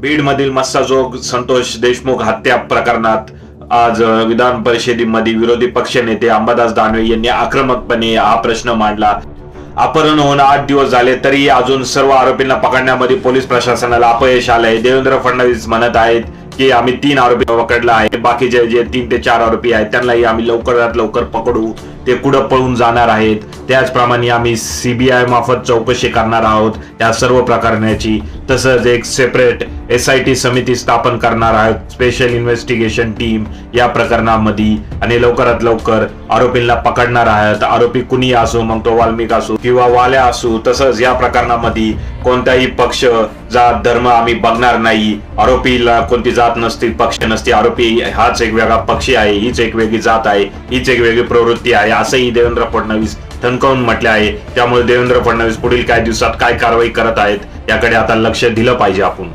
बीडमधील मस्साजोग संतोष देशमुख हत्या प्रकरणात आज विधान परिषदेमध्ये विरोधी पक्षनेते अंबादास दानवे यांनी आक्रमकपणे हा प्रश्न मांडला. अपहरण होऊन आठ दिवस झाले तरी अजून सर्व आरोपींना पकडण्यामध्ये पोलीस प्रशासनाला अपयश आलंय. देवेंद्र फडणवीस म्हणत आहेत की आम्ही तीन आरोपी पकडला आहे. बाकीचे जे तीन ते चार आरोपी आहेत त्यांनाही आम्ही लवकरात लवकर पकडू. ते कुठं पळून जाणार आहेत? त्याचप्रमाणे आम्ही सीबीआय मार्फत चौकशी करणार आहोत. या सर्व प्रकरणाची तसंच एक सेपरेट एस आय टी समिती स्थापन करणार आहोत. स्पेशल इन्व्हेस्टिगेशन टीम या प्रकरणामध्ये आणि लवकरात लवकर आरोपींना पकडणार आहोत. आरोपी कुणी असो मग तो वाल्मिक असो किंवा वाल्या असो तसंच या प्रकरणामध्ये कोणताही पक्ष जात धर्म आम्ही बघणार नाही. आरोपीला कोणती जात नसती पक्ष नसती. आरोपी हाच एक वेगळा पक्षी आहे हीच एक वेगळी जात आहे हीच एक वेगळी प्रवृत्ती आहे. आहे असंही देवेंद्र फडणवीस ठणकावून म्हटले आहे. त्यामुळे देवेंद्र फडणवीस पुढील काही दिवसात काय कारवाई करत आहेत याकडे आता लक्ष दिलं पाहिजे आपण.